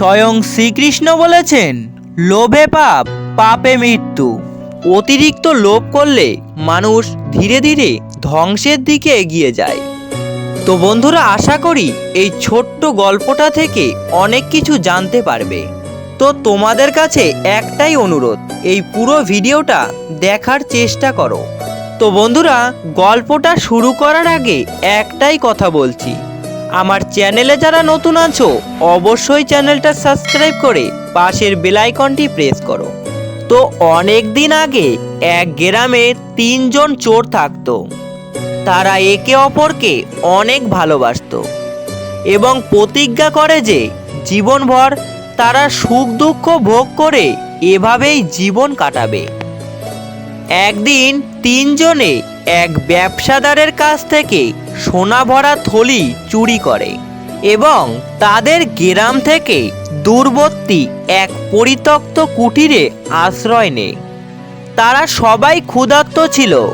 স্বয়ং শ্রীকৃষ্ণ বলেছেন, লোভে পাপ, পাপে মৃত্যু। অতিরিক্ত লোভ করলে মানুষ ধীরে ধীরে ধ্বংসের দিকে এগিয়ে যায়। তো বন্ধুরা, আশা করি এই ছোট্ট গল্পটা থেকে অনেক কিছু জানতে পারবে। তো তোমাদের কাছে একটাই অনুরোধ, এই পুরো ভিডিওটা দেখার চেষ্টা করো। তো বন্ধুরা, গল্পটা শুরু করার আগে একটাই কথা বলছি। আমার চ্যানেলে যারা নতুন আছো, অবশ্যই চ্যানেলটা সাবস্ক্রাইব করে পাশের বেলাইকনটি প্রেস করো। তো অনেক দিন আগে এক গ্রামে তিনজন চোর থাকতো। তারা একে অপরকে অনেক ভালোবাসতো এবং প্রতিজ্ঞা করে যে জীবনভর তারা সুখ দুঃখ ভোগ করে এভাবেই জীবন কাটাবে। একদিন তিনজনে এক ব্যবসাদারের কাছ থেকে সোনা ভরা থলি চুরি করে এবং তাদের গ্রাম থেকে দূরবর্তী এক পরিত্যক্ত কুটিরে আশ্রয় নেয়। তারা সবাই ক্ষুধার্ত ছিল।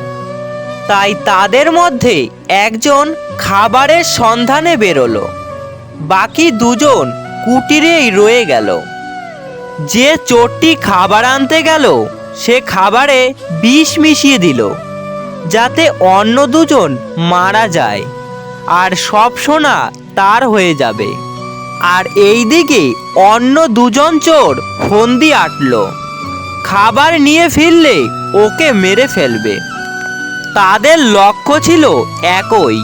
তাই তাদের মধ্যে একজন খাবারের সন্ধানে বেরোলো। বাকি দুজন কুটিরেই রয়ে গেল। যে চোরটি খাবার আনতে গেল, সে খাবারে বিষ মিশিয়ে দিল। যাতে অন্য দুজন মারা যায়, আর সব সোনা তার হয়ে যাবে। আর এই দিকে অন্য দুজন চোর ফন্দি আটল। খাবার নিয়ে ফিরলে ওকে মেরে ফেলবে। তাদের লক্ষ্য ছিল একই,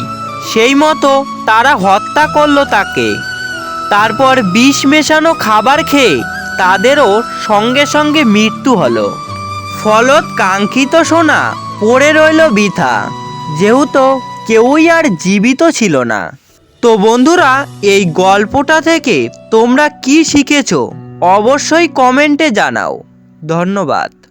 সেই মতো তারা হত্যা করল তাকে। তারপর বিষ মেশানো খাবার খেয়ে তাদেরও সঙ্গে সঙ্গে মৃত্যু হলো। ফলত কাঙ্ক্ষিত সোনা পড়ে রইল বৃথা। যেহেতু কেউই আর জীবিত ছিল না। তো বন্ধুরা, এই গল্পটা থেকে তোমরা কি শিখেছো, অবশ্যই কমেন্টে জানাও। ধন্যবাদ।